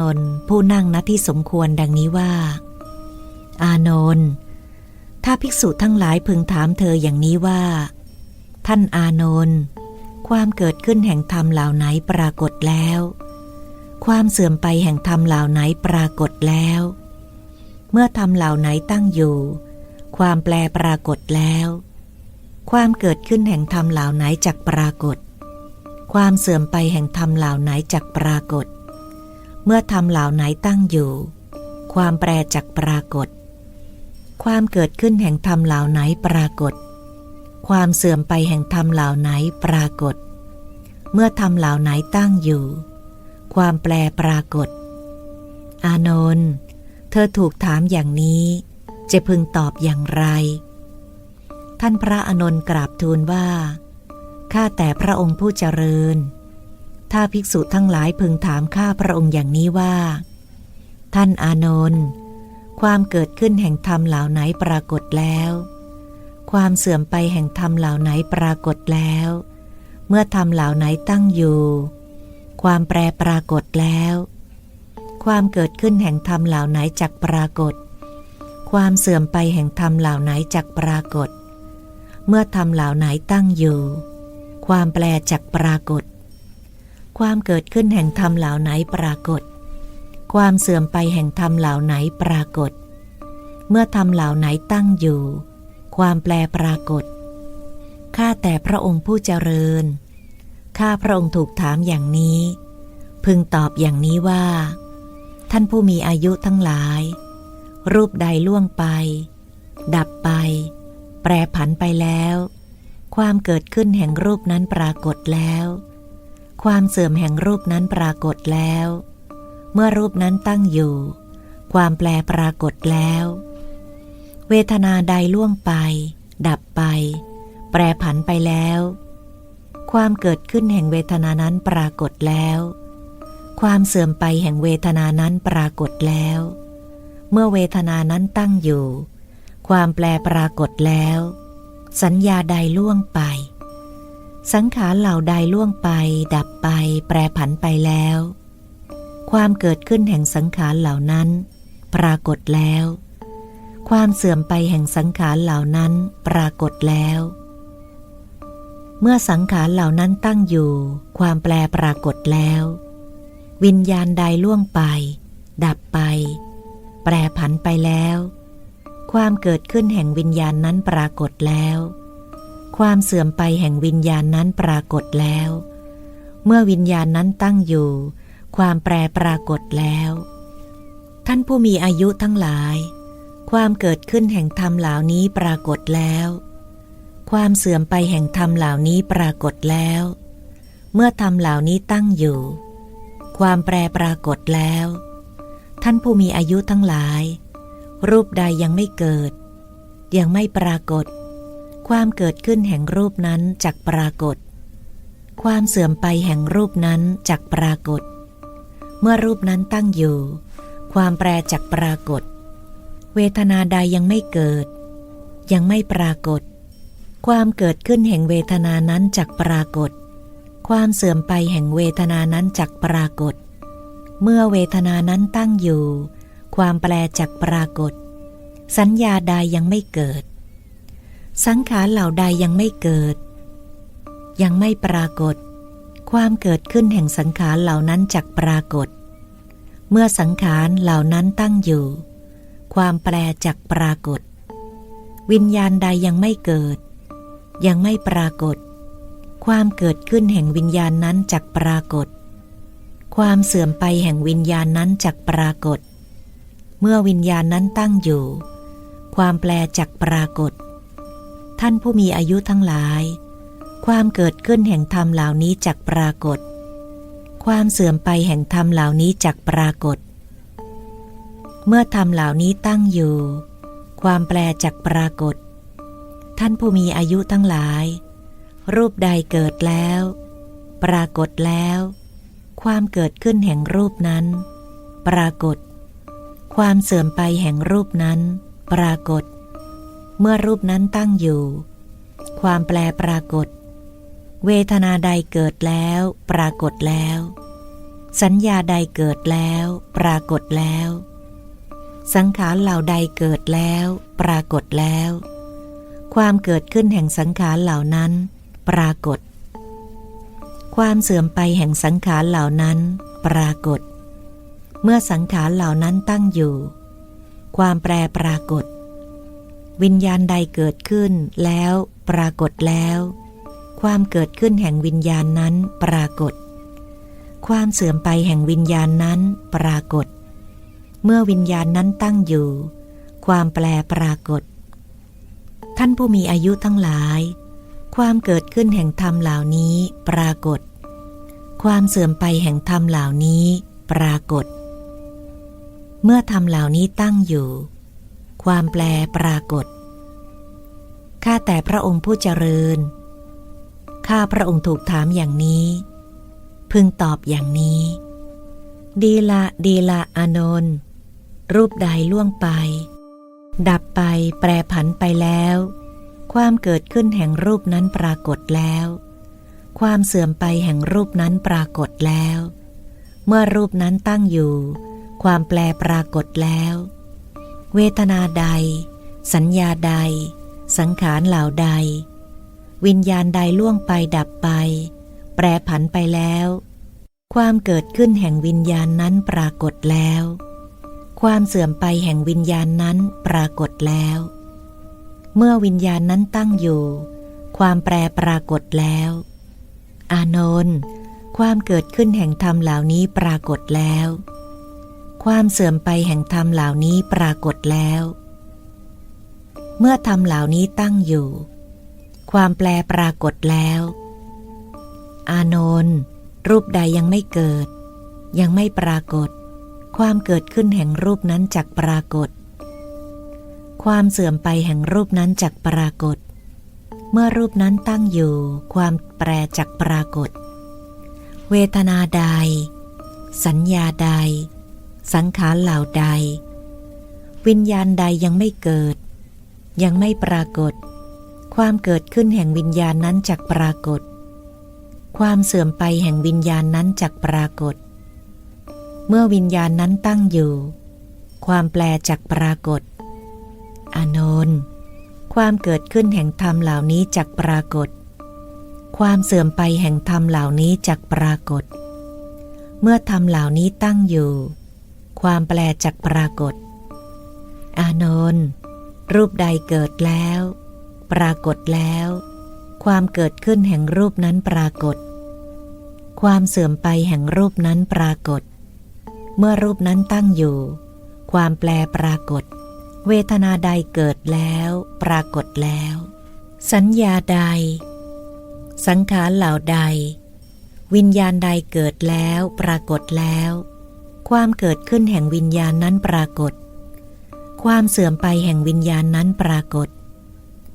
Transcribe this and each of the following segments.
นนท์ผู้นั่งณที่สมควรดังนี้ว่า อานนท์ถ้าภิกษุทั้งหลายพึงถามเธออย่างนี้ว่า ท่านอานนท์ความเกิดขึ้นแห่งธรรมเหล่าไหนปรากฏแล้ว ความเสื่อมไปแห่งธรรมเหล่าไหนปรากฏแล้ว เมื่อธรรมเหล่าไหนตั้งอยู่ ความแปลปรากฏแล้ว ความเกิดขึ้นแห่งธรรมเหล่าไหนจักปรากฏ ความเสื่อมไปแห่งธรรมเหล่าไหนจักปรากฏ เมื่อธรรมเหล่าไหนตั้งอยู่ ความแปรจักปรากฏ ความเกิดขึ้นแห่งธรรมเหล่าไหนปรากฏ ความเสื่อมไปแห่งธรรมเหล่าไหนปรากฏ เมื่อธรรมเหล่าไหนตั้งอยู่ ความแปรปรากฏ อานนท์เธอถูกถามอย่างนี้ จะพึงตอบอย่างไร ท่านพระอานนท์กราบทูลว่าข้าแต่พระองค์ผู้เจริญ ถ้าภิกษุทั้งหลายพึงถามข้าพระองค์อย่างนี้ว่า ท่านอานนท์ความเกิดขึ้นแห่งธรรมเหล่าไหนปรากฏแล้ว ความเสื่อมไปแห่งธรรมเหล่าไหนปรากฏแล้ว เมื่อธรรมเหล่าไหนตั้งอยู่ ความแปรปรากฏแล้ว ความเกิดขึ้นแห่งธรรมเหล่าไหนจักปรากฏ ความเสื่อมไปแห่งธรรมเหล่าไหนจักปรากฏ เมื่อธรรมเหล่าไหนตั้งอยู่ ความแปรจักปรากฏ ความเกิดขึ้นแห่งธรรมเหล่าไหนปรากฏ ความเสื่อมไปแห่งธรรมเหล่าไหนปรากฏ เมื่อธรรมเหล่าไหนตั้งอยู่ ความแปรปรากฏ ข้าแต่พระองค์ผู้เจริญ ข้าพระองค์ถูกถามอย่างนี้ พึงตอบอย่างนี้ว่า ท่านผู้มีอายุทั้งหลาย รูปใดล่วงไป ดับไป แปรผันไปแล้ว ความเกิดขึ้นแห่งรูปนั้นปรากฏแล้ว ความเสื่อมแห่งรูปนั้นปรากฏแล้ว เมื่อรูปนั้นตั้งอยู่ ความแปลปรากฏแล้ว เวทนาใดล่วงไป ดับไป แปรผันไปแล้ว ความเกิดขึ้นแห่งเวทนานั้นปรากฏแล้ว ความเสื่อมไปแห่งเวทนานั้นปรากฏแล้ว เมื่อเวทนานั้นตั้งอยู่ ความแปลปรากฏแล้ว สัญญาใดล่วงไป สังขารเหล่าใดล่วงไป ดับไปแปรผันไปแล้ว ความเกิดขึ้นแห่งสังขารเหล่านั้น ปรากฏแล้ว ความเสื่อมไปแห่งสังขารเหล่านั้นปรากฏแล้ว เมื่อสังขารเหล่านั้นตั้งอยู่ ความแปลปรากฏแล้ว วิญญาณใดล่วงไป ดับไป แปรผันไปแล้ว ความเกิดขึ้นแห่งวิญญาณนั้นปรากฏแล้ว ความเสื่อมไปแห่งวิญญาณนั้นปรากฏแล้ว เมื่อวิญญาณนั้นตั้งอยู่ ความแปรปรากฏแล้ว ท่านผู้มีอายุทั้งหลาย ความเกิดขึ้นแห่งธรรมเหล่านี้ปรากฏแล้ว ความเสื่อมไปแห่งธรรมเหล่านี้ปรากฏแล้ว เมื่อธรรมเหล่านี้ตั้งอยู่ ความแปรปรากฏแล้ว ท่านผู้มีอายุทั้งหลาย รูปใดยังไม่เกิด ยังไม่ปรากฏ ความเกิดขึ้นแห่งรูปนั้นจักปรากฏ ความเสื่อมไปแห่งรูปนั้นจักปรากฏ เมื่อรูปนั้นตั้งอยู่ ความแปรจักปรากฏ เวทนาใดยังไม่เกิด ยังไม่ปรากฏ ความเกิดขึ้นแห่งเวทนานั้นจักปรากฏ ความเสื่อมไปแห่งเวทนานั้นจักปรากฏ เมื่อเวทนานั้นตั้งอยู่ ความแปรจักปรากฏ สัญญาใดยังไม่เกิด สังขารเหล่าใดยังไม่เกิด ยังไม่ปรากฏ ความเกิดขึ้นแห่งสังขารเหล่านั้นจักปรากฏ เมื่อสังขารเหล่านั้นตั้งอยู่ ความแปรจักปรากฏ วิญญาณใดยังไม่เกิด ยังไม่ปรากฏ ความเกิดขึ้นแห่งวิญญาณนั้นจักปรากฏ ความเสื่อมไปแห่งวิญญาณนั้นจักปรากฏ เมื่อวิญญาณนั้นตั้งอยู่ ความแปลจักปรากฏ ท่านผู้มีอายุทั้งหลาย ความเกิดขึ้นแห่งธรรมเหล่านี้จักปรากฏ ความเสื่อมไปแห่งธรรมเหล่านี้จักปรากฏ เมื่อธรรมเหล่านี้ตั้งอยู่ ความแปลจักปรากฏ ท่านผู้มีอายุทั้งหลาย รูปใดเกิดแล้ว ปรากฏแล้ว ความเกิดขึ้นแห่งรูปนั้น ปรากฏ ความเสื่อมไปแห่งรูปนั้น ปรากฏ เมื่อรูปนั้นตั้งอยู่ ความแปลปรากฏ เวทนาใดเกิดแล้ว ปรากฏแล้ว สัญญาใดเกิดแล้ว ปรากฏแล้ว สังขารเหล่าใดเกิดแล้ว ปรากฏแล้ว ความเกิดขึ้นแห่งสังขารเหล่านั้น ปรากฏ ความเสื่อมไปแห่งสังขารเหล่านั้น ปรากฏ เมื่อสังขารเหล่านั้นตั้งอยู่ ความแปรปรากฏ วิญญาณใดเกิดขึ้นแล้วปรากฏแล้ว ความเกิดขึ้นแห่งวิญญาณนั้นปรากฏ ความเสื่อมไปแห่งวิญญาณนั้นปรากฏ เมื่อวิญญาณนั้นตั้งอยู่ ความแปรปรากฏ ท่านผู้มีอายุทั้งหลาย ความเกิดขึ้นแห่งธรรมเหล่านี้ปรากฏ ความเสื่อมไปแห่งธรรมเหล่านี้ปรากฏ เมื่อธรรมเหล่านี้ตั้งอยู่ ความแปรปรากฏ ข้าแต่พระองค์ผู้เจริญ ข้าพระองค์ถูกถามอย่างนี้ พึงตอบอย่างนี้ ดีละดีละอานนท์รูปใดล่วงไป ดับไปแปรผันไปแล้ว ความเกิดขึ้นแห่งรูปนั้นปรากฏแล้ว ความเสื่อมไปแห่งรูปนั้นปรากฏแล้ว เมื่อรูปนั้นตั้งอยู่ ความแปลปรากฏแล้ว เวทนาใด สัญญาใด สังขารเหล่าใด วิญญาณใดล่วงไปดับไป แปรผันไปแล้ว ความเกิดขึ้นแห่งวิญญาณนั้นปรากฏแล้ว ความเสื่อมไปแห่งวิญญาณนั้นปรากฏแล้ว เมื่อวิญญาณนั้นตั้งอยู่ ความแปรปรากฏแล้ว อานนท์ความเกิดขึ้นแห่งธรรมเหล่านี้ปรากฏแล้ว ความเสื่อมไปแห่งธรรมเหล่านี้ปรากฏแล้ว เมื่อธรรมเหล่านี้ตั้งอยู่ ความแปลปรากฏแล้ว อานนท์รูปใดยังไม่เกิด ยังไม่ปรากฏ ความเกิดขึ้นแห่งรูปนั้นจักปรากฏ ความเสื่อมไปแห่งรูปนั้นจักปรากฏ เมื่อรูปนั้นตั้งอยู่ ความแปรจักปรากฏ เวทนาใด สัญญาใด สังขารเหล่าใด วิญญาณใดยังไม่เกิด ยังไม่ปรากฏ ความเกิดขึ้นแห่งวิญญาณนั้นจักปรากฏ ความเสื่อมไปแห่งวิญญาณนั้นจักปรากฏ เมื่อวิญญาณนั้นตั้งอยู่ ความแปลจักปรากฏ อานนท์ความเกิดขึ้นแห่งธรรมเหล่านี้จักปรากฏ ความเสื่อมไปแห่งธรรมเหล่านี้จักปรากฏ เมื่อธรรมเหล่านี้ตั้งอยู่ ความแปลจักปรากฏ อานนท์รูปใดเกิดแล้ว ปรากฏแล้ว ความเกิดขึ้นแห่งรูปนั้นปรากฏ ความเสื่อมไปแห่งรูปนั้นปรากฏ เมื่อรูปนั้นตั้งอยู่ ความแปลปรากฏ เวทนาใดเกิดแล้ว ปรากฏแล้ว สัญญาใด สังขารเหล่าใด วิญญาณใดเกิดแล้ว ปรากฏแล้ว ความเกิดขึ้นแห่งวิญญาณนั้นปรากฏ ความเสื่อมไปแห่งวิญญาณนั้นปรากฏ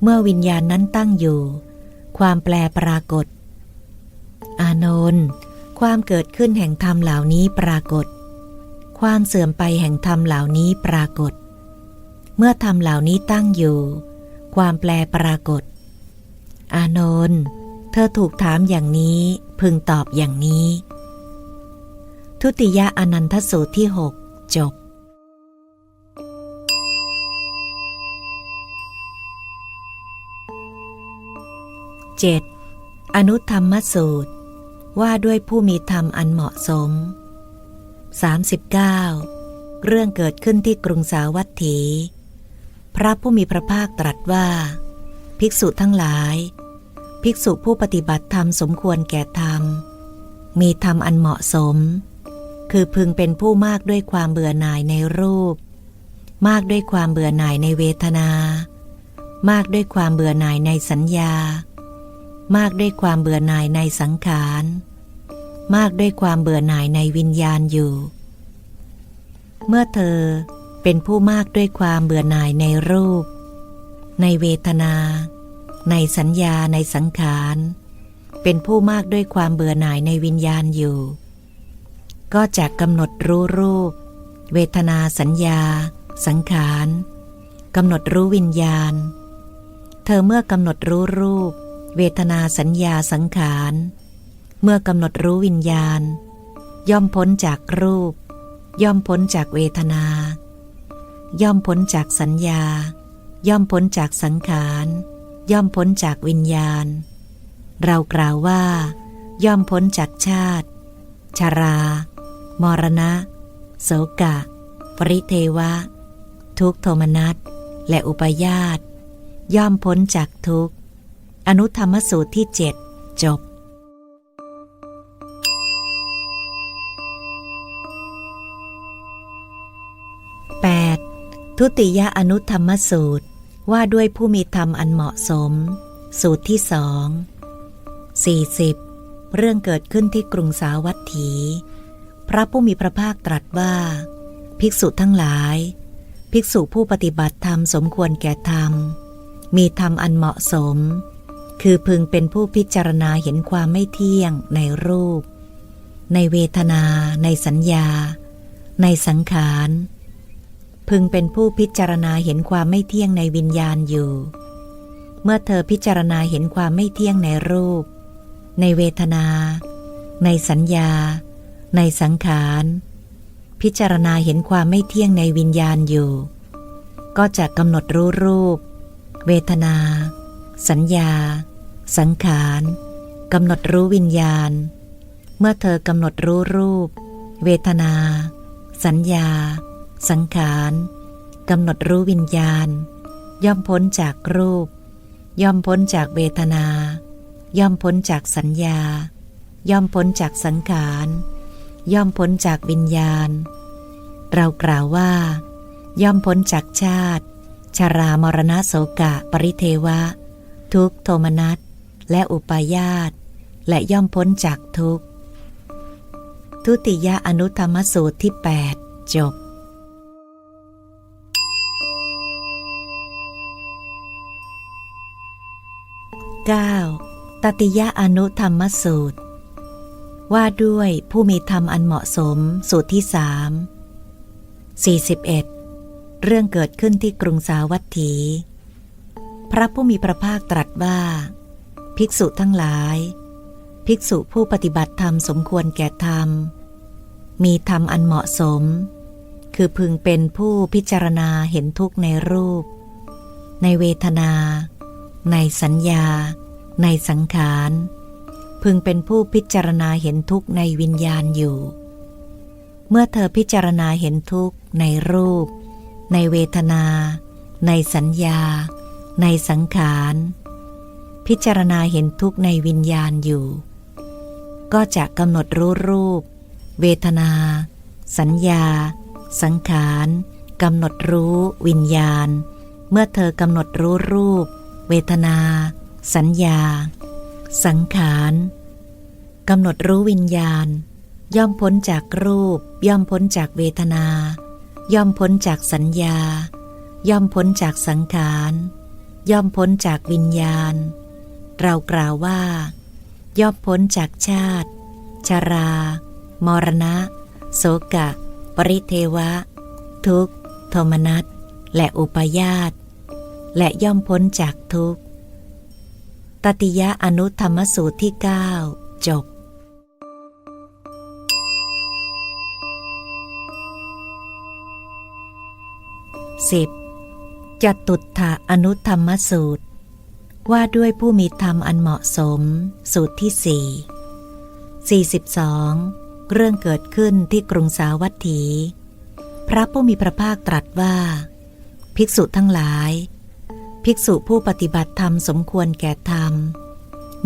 เมื่อวิญญาณนั้นตั้งอยู่ ความแปลปรากฏ อานนท์ความเกิดขึ้นแห่งธรรมเหล่านี้ปรากฏ ความเสื่อมไปแห่งธรรมเหล่านี้ปรากฏ เมื่อธรรมเหล่านี้ตั้งอยู่ ความแปลปรากฏ อานนท์เธอถูกถามอย่างนี้พึงตอบอย่างนี้ ทุติยอนันทสูตรที่หกจบ 7. อนุธรรมสูตร ว่าด้วยผู้มีธรรมอันเหมาะสม 39. เรื่องเกิดขึ้นที่กรุงสาวัตถี พระผู้มีพระภาคตรัสว่า ภิกษุทั้งหลาย ภิกษุผู้ปฏิบัติธรรมสมควรแก่ธรรม มีธรรมอันเหมาะสม คือพึงเป็นผู้มากด้วยความเบื่อหน่ายในรูป มากด้วยความเบื่อหน่ายในเวทนา มากด้วยความเบื่อหน่ายในสัญญา มากด้วยความเบื่อหน่ายในสังขาร มากด้วยความเบื่อหน่ายในวิญญาณอยู่ เมื่อเธอเป็นผู้มากด้วยความเบื่อหน่ายในรูป ในเวทนา ในสัญญาในสังขาร เป็นผู้มากด้วยความเบื่อหน่ายในวิญญาณอยู่ ก็จะกำหนดรู้รูป เวทนาสัญญา สังขารกำหนดรู้วิญญาณ เธอเมื่อกำหนดรู้รูป เวทนาสัญญาสังขาร เมื่อกำหนดรู้วิญญาณ ย่อมพ้นจากรูป ย่อมพ้นจากเวทนา ย่อมพ้นจากสัญญา ย่อมพ้นจากสังขาร ย่อมพ้นจากวิญญาณ เรากล่าวว่า ย่อมพ้นจากชาติ ชารา มรณะ โสกะ ปริเทวะ ทุกโทมนัส และอุปยาตย่อมพ้นจากทุกอนุธรรมสูตรที่เจ็ดจบ 8. ทุติยอนุธรรมสูตรว่าด้วยผู้มีธรรมอันเหมาะสม สูตรที่สอง 40. เรื่องเกิดขึ้นที่กรุงสาวัตถี พระผู้มีพระภาคตรัสว่า ภิกษุทั้งหลาย ภิกษุผู้ปฏิบัติธรรมสมควรแก่ธรรม มีธรรมอันเหมาะสม คือพึงเป็นผู้พิจารณาเห็นความไม่เที่ยงในรูป ในเวทนา ในสัญญา ในสังขาร พึงเป็นผู้พิจารณาเห็นความไม่เที่ยงในวิญญาณอยู่ เมื่อเธอพิจารณาเห็นความไม่เที่ยงในรูป ในเวทนา ในสัญญา ในสังขาร พิจารณาเห็นความไม่เที่ยงในวิญญาณอยู่ ก็จะกำหนดรู้รูป เวทนา สัญญา สังขารกำหนดรู้วิญญาณ เมื่อเธอกำหนดรู้รูป เวทนา สัญญา สังขารกำหนดรู้วิญญาณ ย่อมพ้นจากรูป ย่อมพ้นจากเวทนา ย่อมพ้นจากสัญญา ย่อมพ้นจากสังขาร ย่อมพ้นจากวิญญาณ เรากล่าวว่า ย่อมพ้นจากชาติชารามรณะโสกะ ปริเทวะ ทุกโทมนัสและอุปาญาตและย่อมพ้นจากทุกทุติยอนุธรรมสูตรที่ 8 จบ 9. ตติยอนุธรรมสูตร ว่าด้วยผู้มีธรรมอันเหมาะสมสูตรที่สาม41 เรื่องเกิดขึ้นที่กรุงสาวัตถี พระผู้มีพระภาคตรัสว่า ภิกษุทั้งหลาย ภิกษุผู้ปฏิบัติธรรมสมควรแก่ธรรม มีธรรมอันเหมาะสม คือพึงเป็นผู้พิจารณาเห็นทุกข์ในรูป ในเวทนา ในสัญญา ในสังขาร พึงเป็นผู้พิจารณาเห็นทุกข์ในวิญญาณอยู่ เมื่อเธอพิจารณาเห็นทุกข์ในรูป ในเวทนา ในสัญญา ในสังขาร พิจารณาเห็นทุกข์ในวิญญาณอยู่ ก็จะกำหนดรู้รูป เวทนา สัญญา สังขารกำหนดรู้วิญญาณ เมื่อเธอกำหนดรู้รูป เวทนา สัญญา สังขารกำหนดรู้วิญญาณ ย่อมพ้นจากรูป ย่อมพ้นจากเวทนา ย่อมพ้นจากสัญญา ย่อมพ้นจากสังขาร ย่อมพ้นจากวิญญาณ เรากล่าวว่า ย่อมพ้นจากชาติชารา มรณะ โสกะ ปริเทวะ ทุกขโทมนัสและอุปยาตและย่อมพ้นจากทุกข์ ตติยะอนุธรรมสูตรที่ 9 จบ 10. จตุถะอนุธรรมสูตร ว่าด้วยผู้มีธรรมอันเหมาะสม สูตรที่สี่42เรื่องเกิดขึ้นที่กรุงสาวัตถี พระผู้มีพระภาคตรัสว่า ภิกษุทั้งหลาย ภิกษุผู้ปฏิบัติธรรมสมควรแก่ธรรม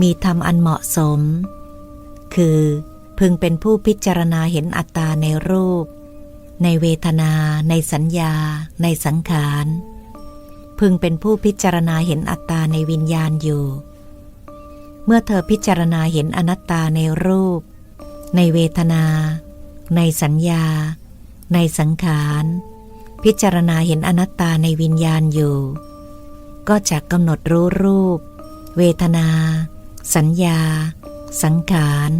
มีธรรมอันเหมาะสม คือพึงเป็นผู้พิจารณาเห็นอัตตาในรูป ในเวทนา ในสัญญา ในสังขาร พึงเป็นผู้พิจารณาเห็นอัตตาในวิญญาณอยู่ เมื่อเธอพิจารณาเห็นอนัตตาในรูป ในเวทนา ในสัญญา ในสังขาร พิจารณาเห็นอนัตตาในวิญญาณอยู่ ก็จะกำหนดรู้รูป เวทนา สัญญา สังขาร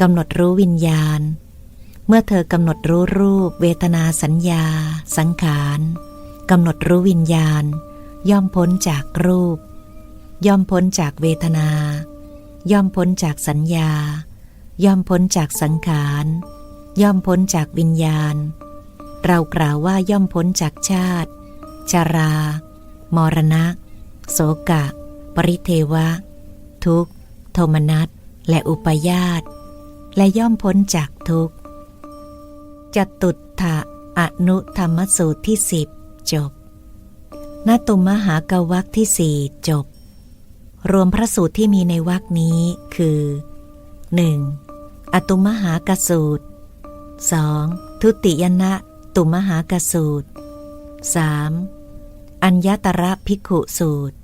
กำหนดรู้วิญญาณ เมื่อเธอกำหนดรู้รูป เวทนาสัญญา สังขารกำหนดรู้วิญญาณ ย่อมพ้นจากรูป ย่อมพ้นจากเวทนา ย่อมพ้นจากสัญญา ย่อมพ้นจากสังขารย่อมพ้นจากวิญญาณ เรากล่าวว่าย่อมพ้นจากชาติ ชารา มรณะ โสกะ ปริเทวะ ทุกโทมนัสและอุปยาตและย่อมพ้นจากทุกข์จตุถะอนุธรรมสูตรที่สิบจบนตุมหากวักที่สี่จบ รวมพระสูตรที่มีในวักนี้คือ 1. อตุมหากสูตร 2. ทุติยนะตุมหากสูตร 3. อัญญตระภิกขุสูตร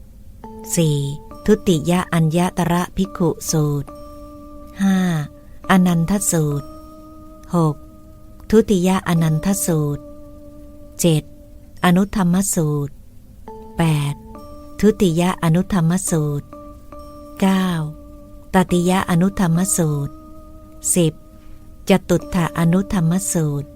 4. ทุติยะอัญญตระภิกขุสูตร 5. อนันทสูตร 6. ทุติยะอนันทสูตร 7. อนุธรรมสูตร 8. ทุติยะอนุธรรมสูตร 9. ตติยะอนุธรรมสูตร 10. จตุถะอนุธรรมสูตร